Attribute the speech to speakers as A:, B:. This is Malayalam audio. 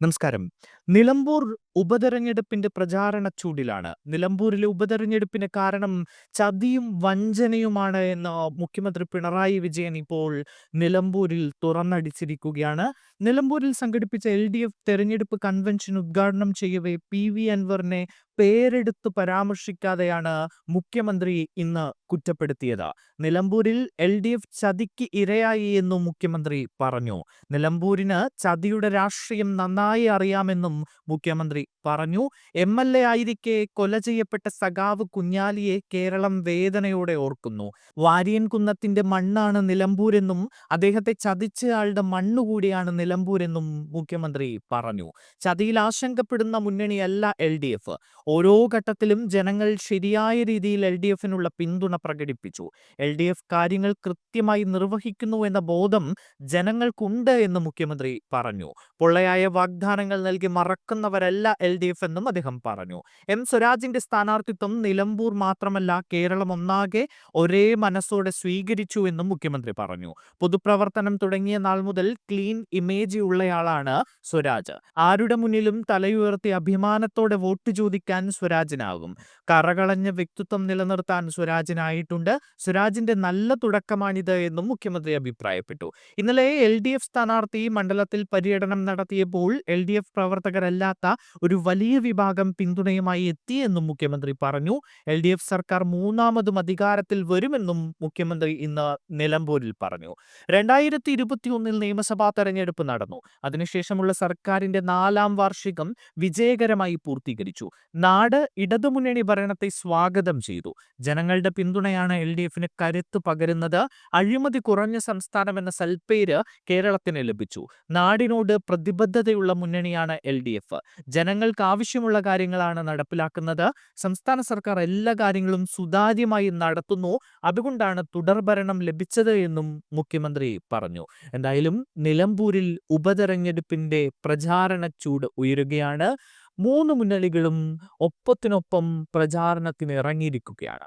A: നമസ്കാരം. നിലമ്പൂർ ഉപതെരഞ്ഞെടുപ്പിന്റെ പ്രചാരണ ചൂടിലാണ്. നിലമ്പൂരിലെ ഉപതെരഞ്ഞെടുപ്പിന് കാരണം ചതിയും വഞ്ചനയുമാണ് എന്ന് മുഖ്യമന്ത്രി പിണറായി വിജയൻ ഇപ്പോൾ നിലമ്പൂരിൽ തുറന്നടിച്ചിരിക്കുകയാണ്. നിലമ്പൂരിൽ സംഘടിപ്പിച്ച എൽ.ഡി.എഫ് തെരഞ്ഞെടുപ്പ് കൺവെൻഷൻ ഉദ്ഘാടനം ചെയ്യവേ പി വി അൻവറിനെ പേരെടുത്ത് പരാമർശിക്കാതെയാണ് മുഖ്യമന്ത്രി ഇന്ന് കുറ്റപ്പെടുത്തിയത്. നിലമ്പൂരിൽ എൽ ഡി എഫ് ചതിക്ക് ഇരയായി എന്നും മുഖ്യമന്ത്രി പറഞ്ഞു. നിലമ്പൂരിന് ചതിയുടെ രാഷ്ട്രീയം നന്നായി അറിയാമെന്നും മുഖ്യമന്ത്രി പറഞ്ഞു. എം എൽ എ ആയിരിക്കെ കൊല ചെയ്യപ്പെട്ട സഖാവ് കുഞ്ഞാലിയെ കേരളം വേദനയോടെ ഓർക്കുന്നു. വാരിയൻകുന്നത്തിന്റെ മണ്ണാണ് നിലമ്പൂരെന്നും അദ്ദേഹത്തെ ചതിച്ച ചതിച്ചയാളുടെ മണ്ണുകൂടിയാണ് നിലമ്പൂരെന്നും മുഖ്യമന്ത്രി പറഞ്ഞു. ചതിയിൽ ആശങ്കപ്പെടുന്ന മുന്നണിയല്ല എൽ.ഡി.എഫ്. ഓരോ ഘട്ടത്തിലും ജനങ്ങൾ ശരിയായ രീതിയിൽ എൽ ഡി എഫിനുള്ള പിന്തുണ പ്രകടിപ്പിച്ചു. എൽ ഡി എഫ് കാര്യങ്ങൾ കൃത്യമായി നിർവഹിക്കുന്നു എന്ന ബോധം ജനങ്ങൾക്കുണ്ട് എന്ന് മുഖ്യമന്ത്രി പറഞ്ഞു. പൊള്ളയായ വാഗ്ദാനങ്ങൾ നൽകി മറക്കുന്നവരല്ല എൽ ഡി എഫ് എന്നും അദ്ദേഹം പറഞ്ഞു. എം സ്വരാജിന്റെ സ്ഥാനാർത്ഥിത്വം നിലമ്പൂർ മാത്രമല്ല കേരളം ഒന്നാകെ ഒരേ മനസ്സോടെ സ്വീകരിച്ചു എന്നും മുഖ്യമന്ത്രി പറഞ്ഞു. പൊതുപ്രവർത്തനം തുടങ്ങിയ നാൾ മുതൽ ക്ലീൻ ഇമേജ് ഉള്ളയാളാണ് സ്വരാജ്. ആരുടെ മുന്നിലും തലയുയർത്തി അഭിമാനത്തോടെ വോട്ട് ചോദിക്കാൻ സ്വരാജിനാകും. കറകളഞ്ഞ വ്യക്തിത്വം നിലനിർത്താൻ സ്വരാജിനായിട്ടുണ്ട്. സ്വരാജിന്റെ നല്ല തുടക്കമാണിത് എന്നും മുഖ്യമന്ത്രി അഭിപ്രായപ്പെട്ടു. ഇന്നലെ എൽ ഡി എഫ് സ്ഥാനാർത്ഥി മണ്ഡലത്തിൽ പര്യടനം നടത്തിയപ്പോൾ എൽ ഡി എഫ് പ്രവർത്തകരല്ലാത്ത ഒരു വലിയ വിഭാഗം പിന്തുണയുമായി എത്തിയെന്നും മുഖ്യമന്ത്രി പറഞ്ഞു. എൽ ഡി എഫ് സർക്കാർ മൂന്നാമതും അധികാരത്തിൽ വരുമെന്നും മുഖ്യമന്ത്രി ഇന്ന് നിലമ്പൂരിൽ പറഞ്ഞു. രണ്ടായിരത്തി ഇരുപത്തിയൊന്നിൽ നിയമസഭാ തെരഞ്ഞെടുപ്പ് നടന്നു. അതിനുശേഷമുള്ള സർക്കാരിന്റെ നാലാം വാർഷികം വിജയകരമായി പൂർത്തീകരിച്ചു. നാട് ഇടതുമുന്നണി ഭരണത്തെ സ്വാഗതം ചെയ്തു. ജനങ്ങളുടെ പിന്തുണയാണ് എൽ ഡി എഫിന് കരുത്ത് പകരുന്നത്. അഴിമതി കുറഞ്ഞ സംസ്ഥാനം എന്ന സൽപ്പേര് കേരളത്തിന് ലഭിച്ചു. നാടിനോട് പ്രതിബദ്ധതയുള്ള മുന്നണിയാണ് എൽ ഡി എഫ് ജനങ്ങൾക്ക് ആവശ്യമുള്ള കാര്യങ്ങളാണ് നടപ്പിലാക്കുന്നത്. സംസ്ഥാന സർക്കാർ എല്ലാ കാര്യങ്ങളും സുതാര്യമായി നടത്തുന്നു. അതുകൊണ്ടാണ് തുടർഭരണം ലഭിച്ചത് എന്നും മുഖ്യമന്ത്രി പറഞ്ഞു. എന്തായാലും നിലമ്പൂരിൽ ഉപതെരഞ്ഞെടുപ്പിന്റെ പ്രചാരണ ചൂട് ഉയരുകയാണ്. മൂന്ന് മുന്നണികളും ഒപ്പത്തിനൊപ്പം പ്രചാരണത്തിന് ഇറങ്ങിയിരിക്കുകയാണ്.